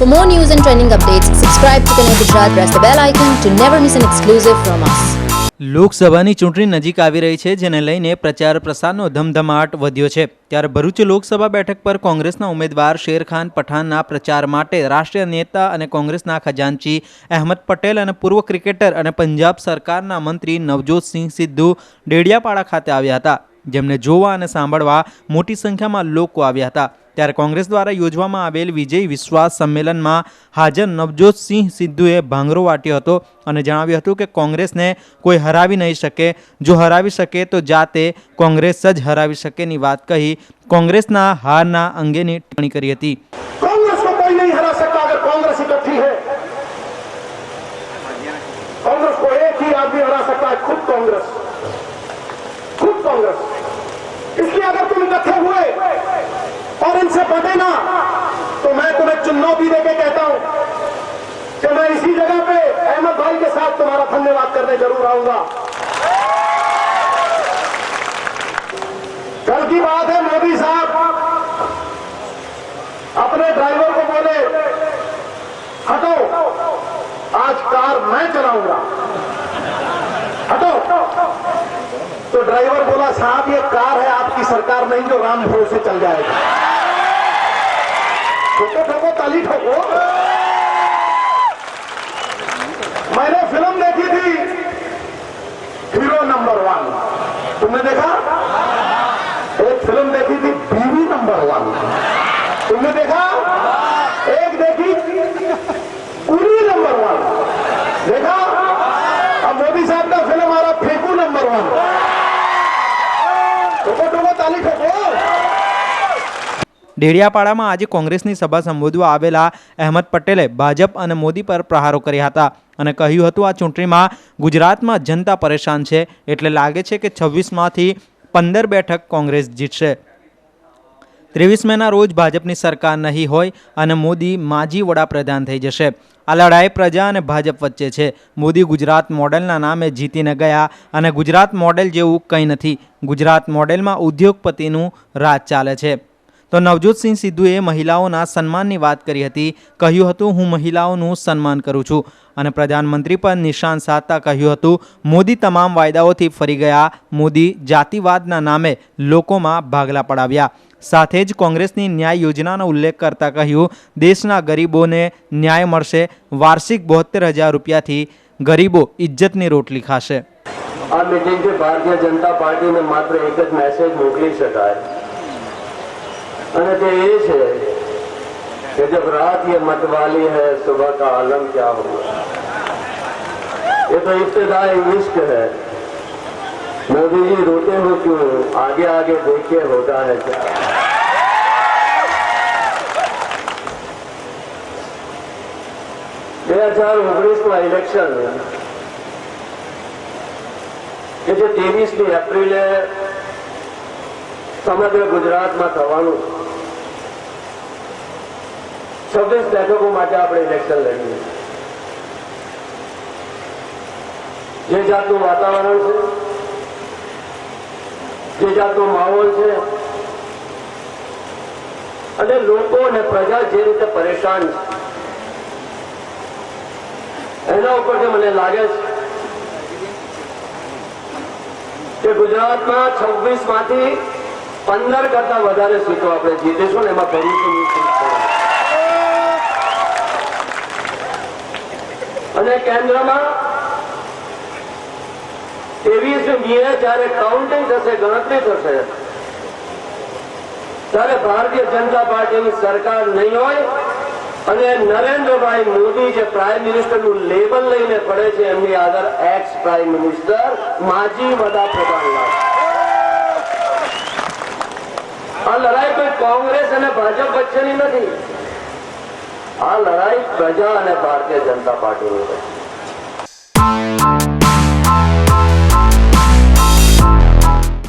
For more news and trending updates, subscribe to Connect Gujarat, press the bell icon to never miss an exclusive from us. લોકસભાની ચૂંટણી નજીક આવી રહી છે જેને લઈને પ્રચાર પ્રસારનો ધમધમાટ વધ્યો છે. ત્યારે ભરૂચ લોકસભા બેઠક પર કોંગ્રેસના ઉમેદવાર શેરખાન પઠાણના પ્રચાર માટે રાષ્ટ્રીય નેતા અને કોંગ્રેસના ખજાનચી અહેમદ પટેલ અને પૂર્વ ક્રિકેટર અને પંજાબ સરકારના મંત્રી નવજોતસિંહ સિદ્ધુ ડેડિયાપાડા ખાતે આવ્યા હતા. જેમને જોવા અને સાંભળવા મોટી સંખ્યામાં લોકો આવ્યા હતા. ત્યારે કોંગ્રેસ દ્વારા યોજવામાં આવેલ વિજય વિશ્વાસ સંમેલનમાં હાજર નવજોતસિંહ સિદ્ધુએ ભાંગરો વાટ્યો હતો અને જણાવ્યું હતું કે કોંગ્રેસને કોઈ હરાવી નહીં શકે જો હરાવી શકે તો જાતે કોંગ્રેસ જ હરાવી શકેની વાત કહી કોંગ્રેસના હારના અંગેની ટિપ્પણી કરી હતી कांग्रेस को कोई नहीं हरा सकता अगर कांग्रेस इकट्ठी है कांग्रेस को एक ही आदमी हरा सकता है खुद कांग्रेस खुद कांग्रेस इसलिए अगर तुम इकट्ठे हुए और इनसे बटे ना तो मैं तुम्हें चुनौती देके कहता हूँ कि मैं इसी जगह पे अहमद भाई के साथ तुम्हारा धन्यवाद करने ज़रूर आऊँगा। कल की बात है मोदी साहब। अपने ड्राइवर को बोले, हटो, आज कार मैं चलाऊँगा। हटो। तो ड्राइवर बोला, साहब, ये कार है आपकी सरकार नहीं, जो राम भरोसे चल जाएगा। ठोको ठोको ताली ठोको मैंने फ़िल्म देखी थी। Hero Number One. तुमने देखा? एक फ़िल्म देखी थी, बीवी नंबर वन। तुमने देखा? एक देखी उरी नंबर वन। देखा? अब मोदी साहब का फ़िल्म आ रहा, फेंकू नंबर वन। ठोको ठोको ताली ठोको ડેડિયાપાડામાં આજે કોંગ્રેસની સભા સંબોધવા આવેલા અહેમદ પટેલે ભાજપ અને મોદી પર પ્રહારો કર્યા હતા અને કહ્યું હતું, આ ચૂંટણીમાં ગુજરાતમાં જનતા પરેશાન છે એટલે લાગે છે કે છવ્વીસમાંથી પંદર બેઠક કોંગ્રેસ જીતશે. ત્રેવીસ મેના રોજ ભાજપની સરકાર નહીં હોય અને મોદી માજી વડાપ્રધાન થઈ જશે. આ લડાઈ પ્રજા અને ભાજપ વચ્ચે છે. મોદી ગુજરાત મોડેલના નામે જીતીને ગયા અને ગુજરાત મોડેલ જેવું કંઈ નથી. ગુજરાત મોડેલમાં ઉદ્યોગપતિનું રાજ ચાલે છે. તો નવજોતસિંહ સિદ્ધુએ મહિલાઓના સન્માનની વાત કરી હતી. કહ્યું હતું, હું મહિલાઓનું સન્માન કરું છું. અને પ્રધાનમંત્રી પર નિશાન સાધતા કહ્યું હતું, મોદી તમામ વાયદાઓથી ફરી ગયા. મોદી જાતિવાદના નામે લોકોમાં ભાગલા પડાવ્યા. સાથે જ કોંગ્રેસની ન્યાય યોજનાનો ઉલ્લેખ કરતા કહ્યું, દેશના ગરીબોને ન્યાય મળશે. વાર્ષિક બોતેર હજાર રૂપિયાથી ગરીબો ઇજ્જતની રોટલી ખાશે. આ મિટિંગથી ભારતીય જનતા પાર્ટીને માત્ર એક જ મેસેજ મોકલી શકાય. અને તે એ છે કે જબ રાત ये मतवाली है सुबह का आलम क्या होगा ये तो इब्तदाई इश्क है मोदी जी रोते हो क्यों आगे आगे देखिए होता है क्या બે હજાર ઓગણીસમાં ઇલેક્શન કે જે ત્રેવીસમી એપ્રિલે સમગ્ર ગુજરાતમાં થવાનું છવ્વીસ બેઠકો માટે આપણે ઇલેક્શન લડીએ જે જાતનું વાતાવરણ છે, જે જાતનો માહોલ છે, અને લોકો અને પ્રજા જે રીતે પરેશાન છે, એના ઉપરથી મને લાગે છે કે ગુજરાતમાં છવ્વીસમાંથી પંદર કરતા વધારે સીટો આપણે જીતીશું ને એમાં ભરૂચની સીટ છે. અને કેન્દ્રમાં ત્રેવીસ મીએ જયારે કાઉન્ટિંગ થશે, ગણતરી થશે, ત્યારે ભારતીય જનતા પાર્ટીની સરકાર નહીં હોય અને નરેન્દ્રભાઈ મોદી જે પ્રાઇમ મિનિસ્ટરનું લેબલ લઈને પડે છે, એમની આગળ એક્સ પ્રાઇમ મિનિસ્ટર માજી વડાપ્રધાન આ લડાઈ કોઈ કોંગ્રેસ અને ભાજપ વચ્ચેની નથી. આ લડાઈ પ્રજા અને ભારતીય જનતા પાર્ટીની છે.